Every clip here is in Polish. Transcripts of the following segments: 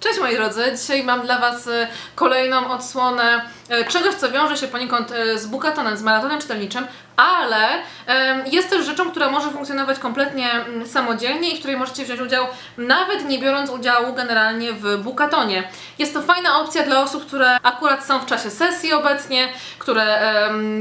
Cześć moi drodzy, dzisiaj mam dla Was e, kolejną odsłonę e, czegoś, co wiąże się poniekąd e, z Bukatonem, z maratonem czytelniczym, ale jest też rzeczą, która może funkcjonować kompletnie mm, samodzielnie i w której możecie wziąć udział nawet nie biorąc udziału generalnie w Bukatonie. Jest to fajna opcja dla osób, które akurat są w czasie sesji obecnie, które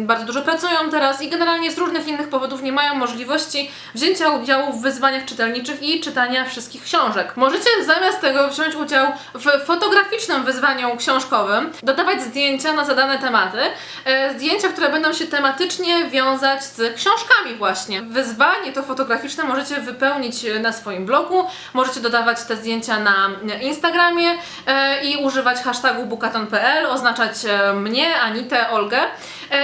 bardzo dużo pracują teraz i generalnie z różnych innych powodów nie mają możliwości wzięcia udziału w wyzwaniach czytelniczych i czytania wszystkich książek. Możecie zamiast tego wziąć udział w fotograficznym wyzwaniu książkowym, dodawać zdjęcia na zadane tematy, e, zdjęcia, które będą się tematycznie wiązać z książkami właśnie. Wyzwanie to fotograficzne możecie wypełnić e, na swoim blogu, możecie dodawać te zdjęcia na e, Instagramie e, i używać hashtagu bukaton.pl, oznaczać mnie, Anitę, Olgę.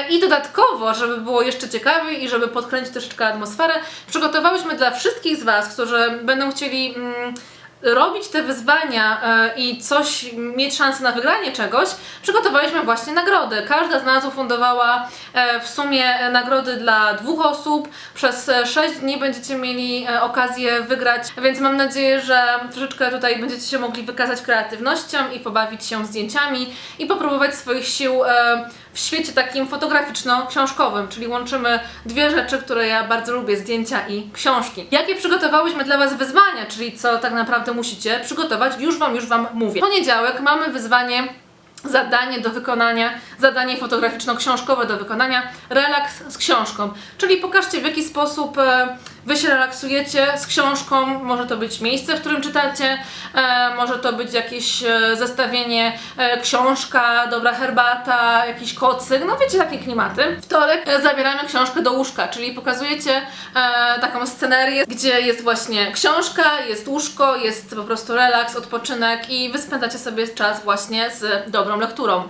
I dodatkowo, żeby było jeszcze ciekawiej i żeby podkręcić troszeczkę atmosferę, przygotowałyśmy dla wszystkich z Was, którzy będą chcieli mm, robić te wyzwania e, i coś, mieć szansę na wygranie czegoś, przygotowaliśmy właśnie nagrody. Każda z nas ufundowała e, w sumie e, nagrody dla dwóch osób. Przez 6 dni będziecie mieli okazję wygrać, więc mam nadzieję, że troszeczkę tutaj będziecie się mogli wykazać kreatywnością i pobawić się zdjęciami i popróbować swoich sił w świecie takim fotograficzno-książkowym, czyli łączymy dwie rzeczy, które ja bardzo lubię, zdjęcia i książki. Jakie przygotowałyśmy dla Was wyzwania, czyli co tak naprawdę musicie przygotować, już Wam, już Wam mówię. W poniedziałek mamy wyzwanie zadanie do wykonania, zadanie fotograficzno-książkowe do wykonania, relaks z książką. Czyli pokażcie w jaki sposób e, Wy się relaksujecie z książką, może to być miejsce, w którym czytacie, e, może to być jakieś e, zestawienie, e, książka, dobra herbata, jakiś kocyk, no wiecie takie klimaty. Wtorek e, zabieramy książkę do łóżka, czyli pokazujecie e, taką scenerię, gdzie jest właśnie książka, jest łóżko, jest po prostu relaks, odpoczynek i Wy spędzacie sobie czas właśnie z dobrą lekturą.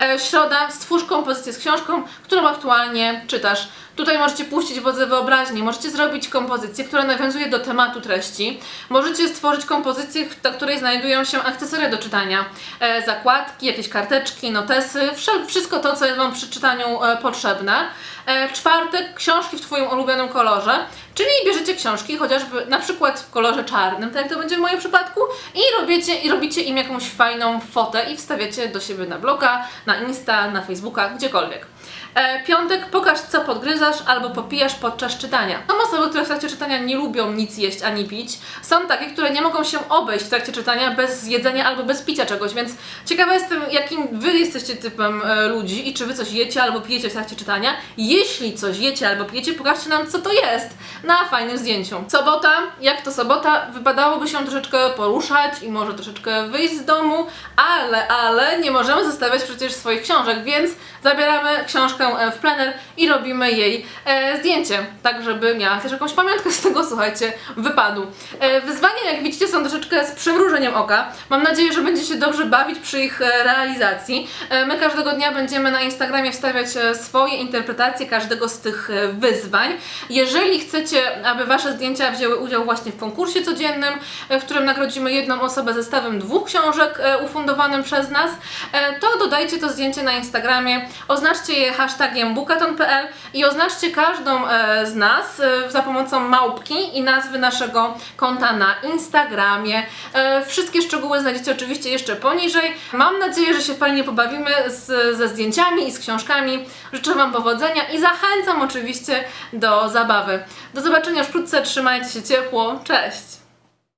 E, Środa, stwórz kompozycję z książką, którą aktualnie czytasz. Tutaj możecie puścić wodze wyobraźni, możecie zrobić kompozycję, która nawiązuje do tematu treści. Możecie stworzyć kompozycję, w której znajdują się akcesoria do czytania. E, zakładki, jakieś karteczki, notesy, wszystko to, co jest Wam przy czytaniu e, potrzebne. E, czwartek, książki w Twoim ulubionym kolorze, czyli bierzecie książki chociażby na przykład w kolorze czarnym, tak jak to będzie w moim przypadku, i robicie, i robicie im jakąś fajną fotę i wstawiacie do siebie na bloga, na Insta, na Facebooka, gdziekolwiek. E, piątek, pokaż co podgryzasz albo popijasz podczas czytania. Są osoby, które w trakcie czytania nie lubią nic jeść ani pić. Są takie, które nie mogą się obejść w trakcie czytania bez jedzenia albo bez picia czegoś, więc ciekawa jestem, jakim wy jesteście typem e, ludzi i czy wy coś jecie albo pijecie w trakcie czytania. Jeśli coś jecie albo pijecie, pokażcie nam co to jest na fajnym zdjęciu. Sobota, jak to sobota, wypadałoby się troszeczkę poruszać i może troszeczkę wyjść z domu, ale, ale nie możemy zostawiać przecież swoich książek, więc zabieramy książkę e, w plener i robimy jej e, zdjęcie, tak żeby miała też jakąś pamiątkę z tego, słuchajcie, wypadu. E, wyzwania, jak widzicie, są troszeczkę z przymrużeniem oka. Mam nadzieję, że będzie się dobrze bawić przy ich realizacji. My każdego dnia będziemy na Instagramie wstawiać swoje interpretacje każdego z tych wyzwań. Jeżeli chcecie, aby Wasze zdjęcia wzięły udział właśnie w konkursie codziennym, w którym nagrodzimy jedną osobę zestawem dwóch książek ufundowanym przez nas, to dodajcie to zdjęcie na Instagramie, oznaczcie je hashtagiem bukaton.pl i oznaczcie każdą e, z nas e, za pomocą małpki i nazwy naszego konta na Instagramie. E, Wszystkie szczegóły znajdziecie oczywiście jeszcze poniżej. Mam nadzieję, że się fajnie pobawimy z, ze zdjęciami i z książkami. Życzę Wam powodzenia i zachęcam oczywiście do zabawy. Do zobaczenia wkrótce, trzymajcie się ciepło, cześć!